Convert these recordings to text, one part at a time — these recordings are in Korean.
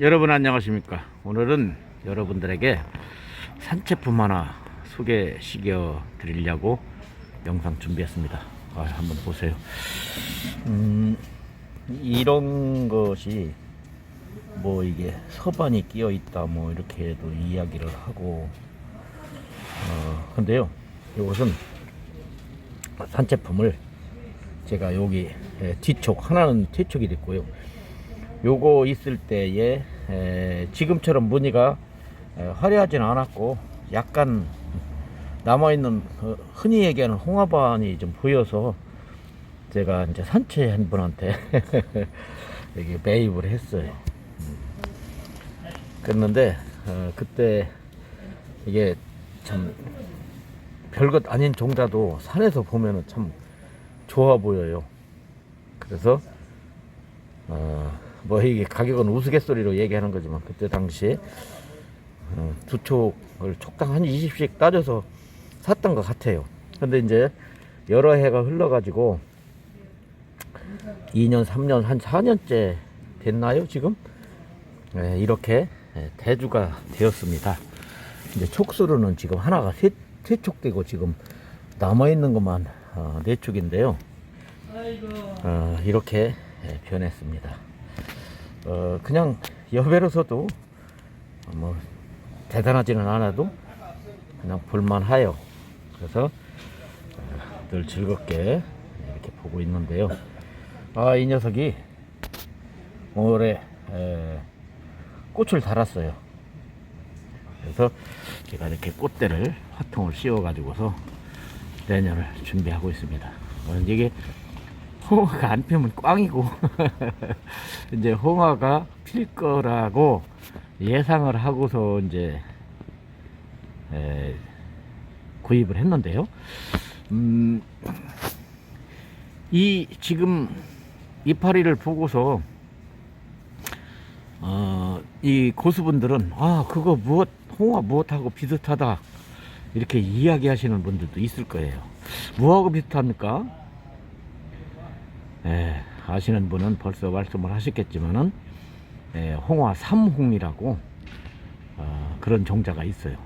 여러분 안녕하십니까? 오늘은 여러분들에게 산채품 하나 소개시켜 드리려고 영상 준비했습니다. 아, 한번 보세요. 음, 이런 것이 뭐 이게 서반이 끼어 있다 뭐 이렇게 도 이야기를 하고 어, 근데요 이것은 산채품을 제가 여기 에, 뒤쪽 하나는 뒤쪽이 됐고요 요거 있을 때에 에, 지금처럼 무늬가 에, 화려하진 않았고 약간 남아있는 어, 흔히 얘기하는 홍화반이 좀 보여서 제가 이제 산채 한 분한테 이게 매입을 했어요. 음. 그랬는데 어, 그때 이게 참 별것 아닌 종자도 산에서 보면은 참 좋아 보여요. 그래서 어, 뭐 이게 가격은 우스갯소리로 얘기하는 거지만 그때 당시에 어, 두 촉을 촉당 한 20씩 따져서 샀던 것 같아요. 근데 이제 여러 해가 흘러가지고 2년, 3년, 한 4년째 됐나요, 지금? 네, 이렇게 예, 대주가 되었습니다. 이제 촉수로는 지금 하나가 세, 세 촉되고 지금 남아있는 것만 어, 네 촉인데요. 어, 이렇게 예, 변했습니다. 어, 그냥 여배로서도 뭐 대단하지는 않아도 그냥 볼만하여 그래서 어, 늘 즐겁게 이렇게 보고 있는데요. 아 이 녀석이 올해 에, 꽃을 달았어요. 그래서 제가 이렇게 꽃대를 화통을 씌워 가지고서 내년을 준비하고 있습니다. 어, 이게 홍화가 안 피면 꽝이고 이제 홍화가 필 거라고 예상을 하고서 이제 에, 구입을 했는데요. 음, 이 지금 이파리를 보고서 어, 이 고수분들은 아 그거 무엇 홍화 무엇하고 비슷하다 이렇게 이야기하시는 분들도 있을 거예요. 무엇하고 비슷합니까? 예, 아시는 분은 벌써 말씀을 하셨겠지만은 예, 홍화 삼홍이라고 어, 그런 종자가 있어요.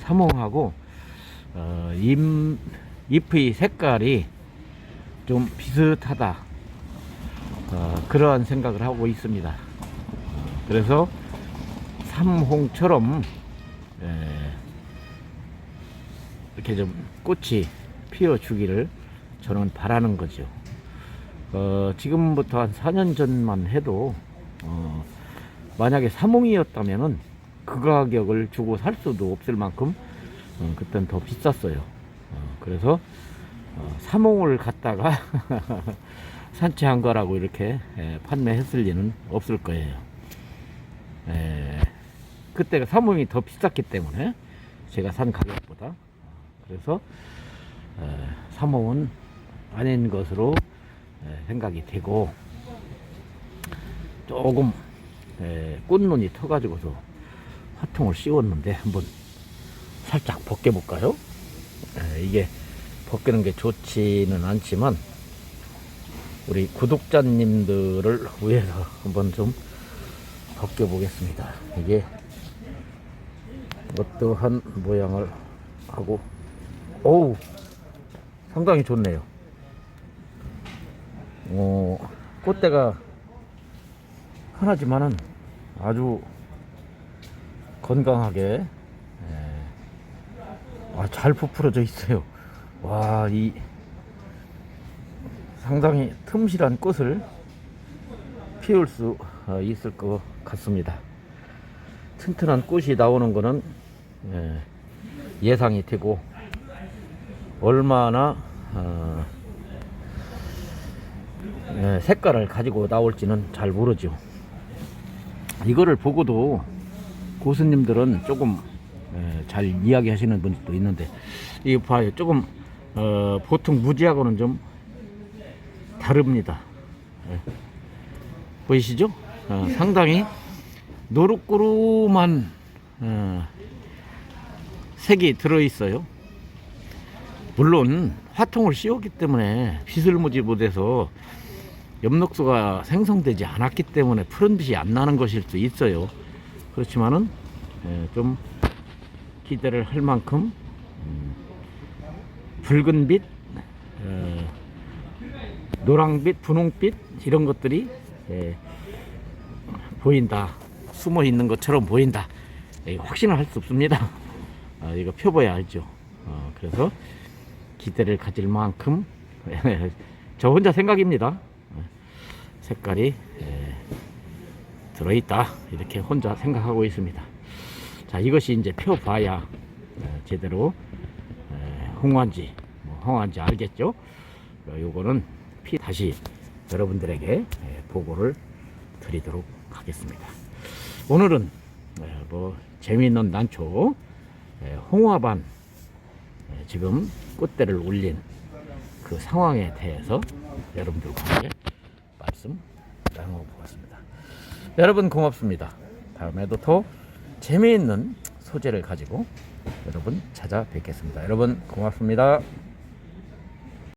삼홍하고 어, 잎, 잎의 색깔이 좀 비슷하다 어, 그러한 생각을 하고 있습니다. 어, 그래서 삼홍처럼 예, 이렇게 좀 꽃이 피어주기를 저는 바라는 거죠. 어, 지금부터 한 4년 전만 해도 어, 만약에 삼홍이었다면은 그 가격을 주고 살 수도 없을 만큼 어, 그땐 더 비쌌어요. 어, 그래서 어, 삼홍을 갖다가 산채한 거라고 이렇게 에, 판매했을 리는 없을 거예요. 에, 그때가 삼홍이 더 비쌌기 때문에 제가 산 가격보다 그래서 에, 삼홍은 아닌 것으로 에, 생각이 되고 조금 에, 꽃눈이 터가지고서 화통을 씌웠는데 한번 살짝 벗겨볼까요? 에, 이게 벗기는 게 좋지는 않지만 우리 구독자님들을 위해서 한번 좀 벗겨보겠습니다. 이게 어떠한 모양을 하고 어우 상당히 좋네요. 어, 꽃대가 하나지만은 아주 건강하게 예, 아, 잘 부풀어져 있어요. 와, 이 상당히 틈실한 꽃을 피울 수 어, 있을 것 같습니다. 튼튼한 꽃이 나오는 것은 예, 예상이 되고 얼마나 어, 예, 색깔을 가지고 나올지는 잘 모르죠. 이거를 보고도 고수님들은 조금 예, 잘 이야기하시는 분들도 있는데 이거 봐요. 조금 어, 보통 무지하고는 좀 다릅니다. 예. 보이시죠? 어, 상당히 노릇구름한 어, 색이 들어 있어요. 물론 화통을 씌웠기 때문에 비슬무지 못해서 엽록소가 생성되지 않았기 때문에 푸른 빛이 안 나는 것일 수 있어요. 그렇지만은 예, 좀 기대를 할 만큼 음, 붉은 빛, 어, 노랑빛, 분홍빛 이런 것들이 예, 보인다. 숨어 있는 것처럼 보인다. 예, 확신을 할 수 없습니다. 아, 이거 펴봐야 알죠. 어, 그래서 기대를 가질 만큼 저 혼자 생각입니다. 예, 색깔이 예, 들어있다 이렇게 혼자 생각하고 있습니다. 자 이것이 이제 펴봐야 예, 제대로 예, 홍화인지 뭐 홍화인지 알겠죠? 어, 요거는 피 다시 여러분들에게 예, 보고를 드리도록 하겠습니다. 오늘은 예, 뭐 재미있는 난초 예, 홍화반 예, 지금 꽃대를 올린 그 상황에 대해서 여러분들과 함께 말씀 나눠보겠습니다. 여러분 고맙습니다. 다음에도 더 재미있는 소재를 가지고 여러분 찾아뵙겠습니다. 여러분 고맙습니다.